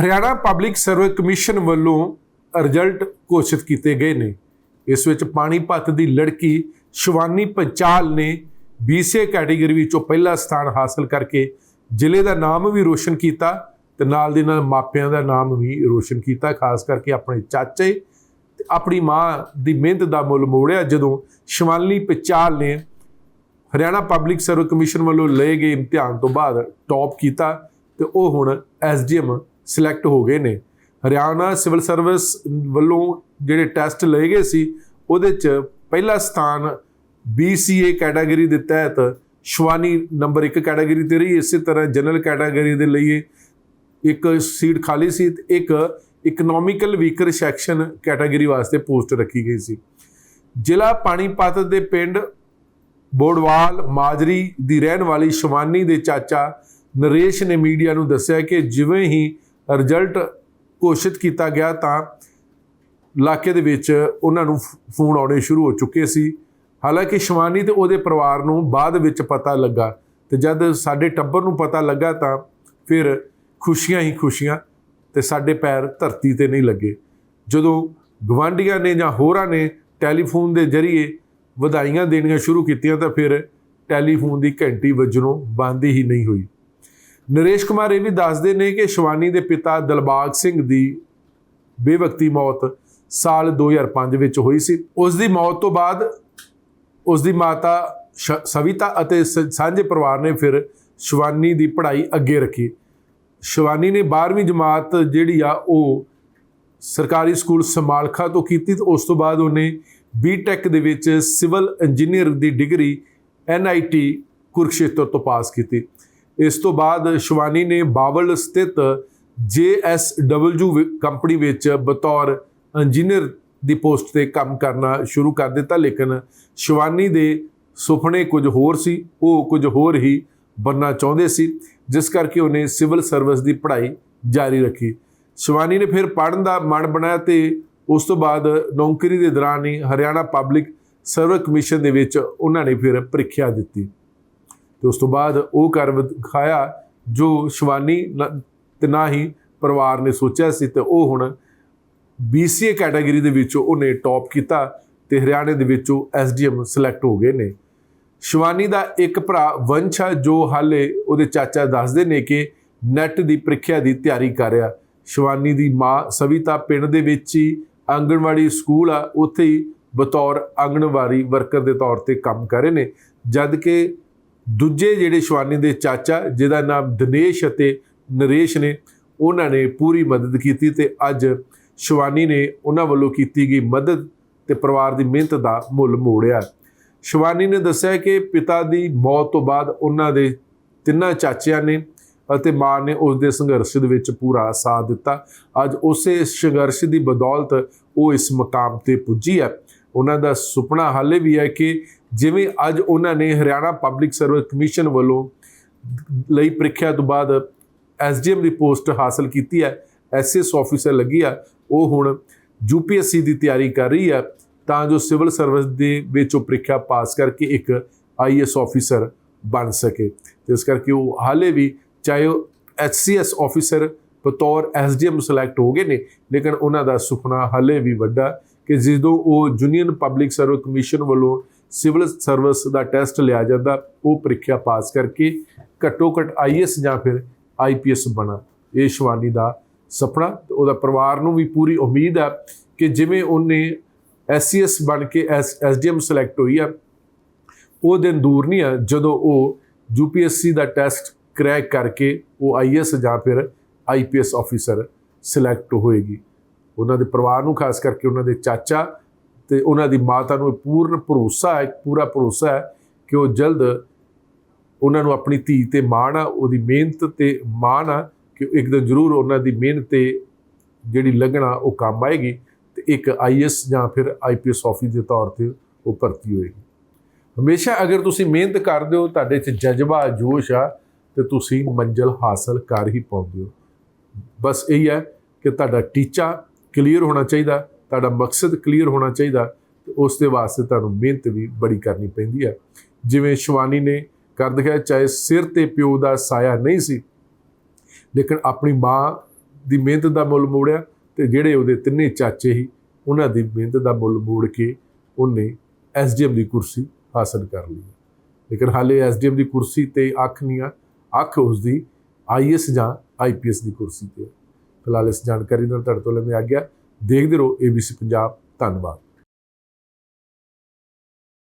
Haryana public service commission ਵੱਲੋਂ result ਘੋਸ਼ਿਤ ਕੀਤੇ ਗਏ ਨੇ। ਇਸ ਵਿੱਚ ਪਾਣੀਪਤ ਦੀ ਲੜਕੀ ਸ਼ਿਵਾਨੀ ਪੰਚਾਲ ਨੇ BCA ਕੈਟਾਗਰੀ ਵਿੱਚੋਂ ਪਹਿਲਾ ਸਥਾਨ ਹਾਸਲ ਕਰਕੇ ਜ਼ਿਲ੍ਹੇ ਦਾ ਨਾਮ ਵੀ ਰੋਸ਼ਨ ਕੀਤਾ ਤੇ ਨਾਲ ਦੀ ਨਾਲ ਮਾਪਿਆਂ ਦਾ ਨਾਮ ਵੀ ਰੋਸ਼ਨ ਕੀਤਾ, ਖਾਸ ਕਰਕੇ ਆਪਣੇ ਚਾਚੇ ਤੇ ਆਪਣੀ ਮਾਂ ਦੀ ਮਿਹਨਤ ਦਾ ਮੁੱਲ ਮੋੜਿਆ ਜਦੋਂ ਸ਼ਿਵਾਨੀ ਪੰਚਾਲ ਨੇ ਹਰਿਆਣਾ ਪਬਲਿਕ ਸਰਵਿਸ ਕਮਿਸ਼ਨ ਵੱਲੋਂ ਲਏ ਗਏ ਇਮਤਿਹਾਨ ਤੋਂ ਬਾਅਦ ਟੌਪ ਕੀਤਾ ਤੇ ਉਹ ਹੁਣ ਐਸਡੀਐਮ ਸਿਲੈਕਟ ਹੋ ਗਏ ਨੇ। ਹਰਿਆਣਾ ਸਿਵਲ ਸਰਵਿਸ ਵੱਲੋਂ ਜਿਹੜੇ ਟੈਸਟ ਲਏ ਗਏ ਸੀ, ਉਹਦੇ ਚ ਪਹਿਲਾ ਸਥਾਨ BCA ਕੈਟਾਗਰੀ ਦੇ ਤਹਿਤ ਸ਼ਵਾਨੀ ਨੰਬਰ 1 ਕੈਟਾਗਰੀ ਤੇ ਰਹੀ, ਇਸੇ ਤਰ੍ਹਾਂ ਜਨਰਲ ਕੈਟਾਗਰੀ ਦੇ ਲਈ ਇੱਕ ਸੀਟ ਖਾਲੀ ਸੀ ਤੇ ਇੱਕ ਇਕਨੋਮਿਕਲ ਵੀਕਰ ਸੈਕਸ਼ਨ ਕੈਟਾਗਰੀ ਵਾਸਤੇ ਪੋਸਟ ਰੱਖੀ ਗਈ ਸੀ। ਜ਼ਿਲ੍ਹਾ ਪਾਣੀਪਤ ਦੇ ਪਿੰਡ ਬੋੜਵਾਲ ਮਾਜਰੀ ਦੀ ਰਹਿਣ ਵਾਲੀ ਸ਼ਵਾਨੀ ਦੇ ਚਾਚਾ ਨਰੇਸ਼ ਨੇ ਮੀਡੀਆ ਨੂੰ ਦੱਸਿਆ ਕਿ ਜਿਵੇਂ ਹੀ ਰਿਜ਼ਲਟ ਘੋਸ਼ਿਤ ਕੀਤਾ ਗਿਆ ਤਾਂ ਇਲਾਕੇ ਦੇ ਵਿੱਚ ਉਹਨਾਂ ਨੂੰ ਫ- ਫੋਨ ਆਉਣੇ ਸ਼ੁਰੂ ਹੋ ਚੁੱਕੇ ਸੀ। ਹਾਲਾਂਕਿ ਸ਼ਿਵਾਨੀ ਤੇ ਉਹਦੇ ਪਰਿਵਾਰ ਨੂੰ ਬਾਅਦ ਵਿੱਚ ਪਤਾ ਲੱਗਾ ਤੇ ਜਦ ਸਾਡੇ ਟੱਬਰ ਨੂੰ ਪਤਾ ਲੱਗਾ ਤਾਂ ਫਿਰ ਖੁਸ਼ੀਆਂ ਹੀ ਖੁਸ਼ੀਆਂ ਤੇ ਸਾਡੇ ਪੈਰ ਧਰਤੀ ਤੇ ਨਹੀਂ ਲੱਗੇ। ਜਦੋਂ ਗਵਾਂਢੀਆਂ ਨੇ ਜਾਂ ਹੋਰਾਂ ਨੇ ਟੈਲੀਫੋਨ ਦੇ ਜ਼ਰੀਏ ਵਧਾਈਆਂ ਦੇਣੀਆਂ ਸ਼ੁਰੂ ਕੀਤੀਆਂ ਤਾਂ ਫਿਰ ਟੈਲੀਫੋਨ ਦੀ ਘੰਟੀ ਵੱਜਣੋਂ ਬੰਦ ਹੀ ਨਹੀਂ ਹੋਈ। ਨਰੇਸ਼ ਕੁਮਾਰ ਇਹ ਵੀ ਦੱਸਦੇ ਨੇ ਕਿ ਸ਼ਿਵਾਨੀ ਦੇ ਪਿਤਾ ਦਲਬਾਗ ਸਿੰਘ ਦੀ ਬੇਵਕਤੀ ਮੌਤ ਸਾਲ 2005 ਵਿੱਚ ਹੋਈ ਸੀ। ਉਸ ਦੀ ਮੌਤ ਤੋਂ ਬਾਅਦ ਉਸ ਦੀ ਮਾਤਾ ਸ਼- ਸਵਿਤਾ ਅਤੇ ਸਾਂਝੇ ਪਰਿਵਾਰ ਨੇ ਫਿਰ ਸ਼ਿਵਾਨੀ ਦੀ ਪੜ੍ਹਾਈ ਅੱਗੇ ਰੱਖੀ। ਸ਼ਿਵਾਨੀ ਨੇ 12ਵੀਂ ਜਮਾਤ ਜਿਹੜੀ ਆ ਉਹ ਸਰਕਾਰੀ ਸਕੂਲ ਸਮਾਲਖਾ ਤੋਂ ਕੀਤੀ ਤੇ ਉਸ ਤੋਂ ਬਾਅਦ ਉਹਨੇ ਬੀਟੈਕ ਦੇ ਵਿੱਚ ਸਿਵਲ ਇੰਜੀਨੀਅਰ ਦੀ ਡਿਗਰੀ ਐਨਆਈਟੀ ਕੁਰਕਸ਼ੇਤਰ ਤੋਂ ਪਾਸ ਕੀਤੀ। ਇਸ ਤੋਂ ਬਾਅਦ ਸ਼ਿਵਾਨੀ ਨੇ ਬਾਵਲ ਸਥਿਤ JSW ਕੰਪਨੀ ਵਿੱਚ ਬਤੌਰ ਇੰਜੀਨੀਅਰ ਦੀ ਪੋਸਟ ਤੇ ਕੰਮ ਕਰਨਾ ਸ਼ੁਰੂ ਕਰ ਦਿੱਤਾ, ਲੇਕਿਨ ਸ਼ਿਵਾਨੀ ਦੇ ਸੁਪਨੇ ਕੁਝ ਹੋਰ ਸੀ, ਉਹ ਕੁਝ ਹੋਰ ਹੀ ਬੰਨਾ ਚਾਹੁੰਦੇ ਸੀ, ਜਿਸ ਕਰਕੇ ਉਹਨੇ ਸਿਵਲ ਸਰਵਿਸ ਦੀ ਪੜ੍ਹਾਈ ਜਾਰੀ ਰੱਖੀ। ਸ਼ਿਵਾਨੀ ਨੇ ਫਿਰ ਪੜ੍ਹਨ ਦਾ ਮਨ ਬਣਾਇਆ ਤੇ ਉਸ ਤੋਂ ਬਾਅਦ ਨੌਕਰੀ ਦੇ ਦੌਰਾਨ ਹੀ ਹਰਿਆਣਾ ਪਬਲਿਕ ਸਰਵਿਸ ਕਮਿਸ਼ਨ ਦੇ ਵਿੱਚ ਉਹਨਾਂ ਨੇ ਫਿਰ ਪ੍ਰੀਖਿਆ ਦਿੱਤੀ। ਤੇ ਉਸ ਤੋਂ ਬਾਅਦ ਉਹ ਕਰ ਦਿਖਾਇਆ ਜੋ ਸ਼ਿਵਾਨੀ ਨ- ਤੇ ਨਾ ਹੀ ਪਰਿਵਾਰ ਨੇ ਸੋਚਿਆ ਸੀ ਤੇ ਉਹ ਹੁਣ BCA ਕੈਟਾਗਰੀ ਦੇ ਵਿੱਚੋਂ ਉਹਨੇ ਟੌਪ ਕੀਤਾ ਤੇ ਹਰਿਆਣੇ ਦੇ ਵਿੱਚ ਵਿੱਚੋਂ ਐਸਡੀਐਮ ਸਿਲੈਕਟ ਹੋ ਗਏ ਨੇ। ਸ਼ਿਵਾਨੀ ਦਾ ਇੱਕ ਭਰਾ ਵੰਸ਼ ਹੈ ਜੋ ਹਾਲੇ ਉਹਦੇ ਚਾਚਾ ਦੱਸਦੇ ਨੇ ਕਿ ਨੈਟ ਦੀ ਪ੍ਰੀਖਿਆ ਦੀ ਤਿਆਰੀ ਕਰ ਰਿਹਾ। ਸ਼ਿਵਾਨੀ ਦੀ ਮਾਂ ਸਵਿਤਾ ਪਿੰਡ ਦੇ ਵਿੱਚ ਹੀ ਆਂਗਣਵਾੜੀ ਸਕੂਲ ਆ, ਉੱਥੇ ਹੀ ਬਤੌਰ ਆਂਗਣਵਾੜੀ ਵਰਕਰ ਦੇ ਤੌਰ ਤੇ ਕੰਮ ਕਰ ਰਹੇ ਨੇ। ਜਦ ਕਿ ਦੂਜੇ ਜਿਹੜੇ ਸ਼ਵਾਨੀ ਦੇ ਚਾਚਾ, ਜਿਹਦਾ ਨਾਮ ਦਿਨੇਸ਼ ਅਤੇ ਨਰੇਸ਼ ਨੇ, ਉਹਨਾਂ ਨੇ ਪੂਰੀ ਮਦਦ ਕੀਤੀ ਤੇ ਅੱਜ ਸ਼ਵਾਨੀ ਨੇ ਉਹਨਾਂ ਵੱਲੋਂ ਕੀਤੀ ਗਈ ਮਦਦ ਤੇ ਪਰਿਵਾਰ ਦੀ ਮਿਹਨਤ ਦਾ ਮੁੱਲ ਮੋੜਿਆ। ਸ਼ਵਾਨੀ ਨੇ ਦੱਸਿਆ ਕਿ ਪਿਤਾ ਦੀ ਮੌਤ ਤੋਂ ਬਾਅਦ ਉਹਨਾਂ ਦੇ ਤਿੰਨਾਂ ਚਾਚਿਆਂ ਨੇ ਅਤੇ ਮਾਂ ਨੇ ਉਸ ਦੇ ਸੰਘਰਸ਼ ਦੇ ਵਿੱਚ ਪੂਰਾ ਸਾਥ ਦਿੱਤਾ। ਅੱਜ ਉਸੇ ਸੰਘਰਸ਼ ਦੀ ਬਦੌਲਤ ਉਹ ਇਸ ਮਕਾਮ ਤੇ ਪੁੱਜੀ ਹੈ। ਉਹਨਾਂ ਦਾ ਸੁਪਨਾ ਹਾਲੇ ਵੀ ਹੈ ਕਿ ਜਿਵੇਂ ਅੱਜ ਉਹਨਾਂ ਨੇ ਹਰਿਆਣਾ ਪਬਲਿਕ ਸਰਵਿਸ ਕਮਿਸ਼ਨ ਵੱਲੋਂ ਲਈ ਪ੍ਰੀਖਿਆ ਤੋਂ ਬਾਅਦ ਐਸਡੀਐਮ ਦੀ ਪੋਸਟ ਹਾਸਲ ਕੀਤੀ ਹੈ ਐਸਐਸ ਆਫੀਸਰ ਲੱਗੀ ਆ, ਉਹ ਹੁਣ ਯੂਪੀਐਸਸੀ ਦੀ ਤਿਆਰੀ ਕਰ ਰਹੀ ਆ, ਤਾਂ ਜੋ ਸਿਵਲ ਸਰਵਿਸ ਦੇ ਵਿੱਚ ਉਹ ਪ੍ਰੀਖਿਆ ਪਾਸ ਕਰਕੇ ਇੱਕ ਆਈਐਸ ਆਫੀਸਰ ਬਣ ਸਕੇ। ਤੇ ਇਸ ਕਰਕੇ ਉਹ ਹਾਲੇ ਵੀ ਚਾਹੇ ਉਹ ਐਚਸੀਐਸ ਆਫੀਸਰ ਬਤੌਰ ਐਸਡੀਐਮ ਸਿਲੈਕਟ ਹੋ ਗਏ ਨੇ, ਲੇਕਿਨ ਉਹਨਾਂ ਦਾ ਸੁਪਨਾ ਹਾਲੇ ਵੀ ਵੱਡਾ ਕਿ ਜਦੋਂ ਉਹ ਯੂਨੀਅਨ ਪਬਲਿਕ ਸਰਵਿਸ ਕਮਿਸ਼ਨ ਵੱਲੋਂ ਸਿਵਲ ਸਰਵਿਸ ਦਾ ਟੈਸਟ ਲਿਆ ਜਾਂਦਾ, ਉਹ ਪ੍ਰੀਖਿਆ ਪਾਸ ਕਰਕੇ ਘੱਟੋ ਘੱਟ ਆਈਐਸ ਜਾਂ ਫਿਰ ਆਈਪੀਐਸ ਬਣਾ। ਇਹ ਸ਼ਿਵਾਨੀ ਦਾ ਸੁਪਨਾ, ਤੇ ਉਹਦਾ ਪਰਿਵਾਰ ਨੂੰ ਵੀ ਪੂਰੀ ਉਮੀਦ ਹੈ ਕਿ ਜਿਵੇਂ ਉਹਨੇ ਐਸਸੀਐਸ ਬਣ ਕੇ ਐਸਡੀਐਮ ਸਿਲੈਕਟ ਹੋਈ ਆ, ਉਹ ਦਿਨ ਦੂਰ ਨਹੀਂ ਆ ਜਦੋਂ ਉਹ ਯੂਪੀਐਸਸੀ ਦਾ ਟੈਸਟ ਕਰੈਕ ਕਰਕੇ ਉਹ ਆਈਐਸ ਜਾਂ ਫਿਰ ਆਈਪੀਐਸ ਆਫੀਸਰ ਸਿਲੈਕਟ ਹੋਏਗੀ। ਉਹਨਾਂ ਦੇ ਪਰਿਵਾਰ ਨੂੰ ਖਾਸ ਕਰਕੇ ਉਹਨਾਂ ਦੇ ਚਾਚਾ ਤੇ ਉਹਨਾਂ ਦੀ ਮਾਤਾ ਨੂੰ ਇਹ ਪੂਰਨ ਭਰੋਸਾ ਹੈ ਪੂਰਾ ਭਰੋਸਾ ਹੈ ਕਿ ਉਹ ਜਲਦ ਉਹਨਾਂ ਨੂੰ ਆਪਣੀ ਧੀ ਤੇ ਮਾਣ ਆ, ਉਹਦੀ ਮਿਹਨਤ ਤੇ ਮਾਣ ਆ ਕਿ ਇੱਕ ਦਿਨ ਜ਼ਰੂਰ ਉਹਨਾਂ ਦੀ ਮਿਹਨਤ ਤੇ ਜਿਹੜੀ ਲੱਗਣਾ ਉਹ ਕੰਮ ਆਏਗੀ ਤੇ ਇੱਕ ਆਈਐਸ ਜਾਂ ਫਿਰ ਆਈਪੀਐਸ ਆਫਿਸ ਦੇ ਤੌਰ ਤੇ ਉਹ ਭਰਤੀ ਹੋਏਗੀ। ਹਮੇਸ਼ਾ ਅਗਰ ਤੁਸੀਂ ਮਿਹਨਤ ਕਰਦੇ ਹੋ, ਤੁਹਾਡੇ 'ਚ ਜਜ਼ਬਾ, ਜੋਸ਼ ਆ, ਤੇ ਤੁਸੀਂ ਮੰਜ਼ਿਲ ਹਾਸਲ ਕਰ ਹੀ ਪਾਉਂਦੇ ਹੋ। ਬਸ ਇਹ ਹੈ ਕਿ ਤੁਹਾਡਾ ਟੀਚਾ ਕਲੀਅਰ ਹੋਣਾ ਚਾਹੀਦਾ ਤੁਹਾਡਾ ਮਕਸਦ ਕਲੀਅਰ ਹੋਣਾ ਚਾਹੀਦਾ, ਤੇ ਉਸ ਦੇ ਵਾਸਤੇ ਤੁਹਾਨੂੰ ਮਿਹਨਤ ਵੀ ਬੜੀ ਕਰਨੀ ਪੈਂਦੀ ਹੈ ਜਿਵੇਂ ਸ਼ਿਵਾਨੀ ਨੇ ਕਰ ਦਿਖਾਇਆ, ਚਾਹੇ ਸਿਰ ਤੇ ਪਿਓ ਦਾ ਸਾਇਆ ਨਹੀਂ ਸੀ, ਲੇਕਿਨ ਆਪਣੀ ਮਾਂ ਦੀ ਮਿਹਨਤ ਦਾ ਮੁੱਲ ਮੋੜਿਆ ਤੇ ਜਿਹੜੇ ਉਹਦੇ ਤਿੰਨੇ ਚਾਚੇ ਸੀ, ਉਹਨਾਂ ਦੀ ਮਿਹਨਤ ਦਾ ਮੁੱਲ ਮੋੜ ਕੇ ਉਹਨੇ ਐਸਡੀਐਮ ਦੀ ਕੁਰਸੀ ਹਾਸਲ ਕਰ ਲਈ ਲੇਕਿਨ ਹਾਲੇ ਐਸਡੀਐਮ ਦੀ ਕੁਰਸੀ ਤੇ ਅੱਖ ਨਹੀਂ ਆ, ਅੱਖ ਉਸ ਦੀ ਆਈਐਸ ਜਾਂ ਆਈਪੀਐਸ ਦੀ ਕੁਰਸੀ ਤੇ ਹੈ। ਫਿਲਹਾਲ ਇਸ ਜਾਣਕਾਰੀ ਨਾਲ ਤੁਹਾਡੇ ਤੋਂ ਲੈਂਦੇ ਆ ਗਿਆ ਦੇਖਦੇ ਰਹੋ ਏਬੀਸੀ ਪੰਜਾਬ ਧੰਨਵਾਦ।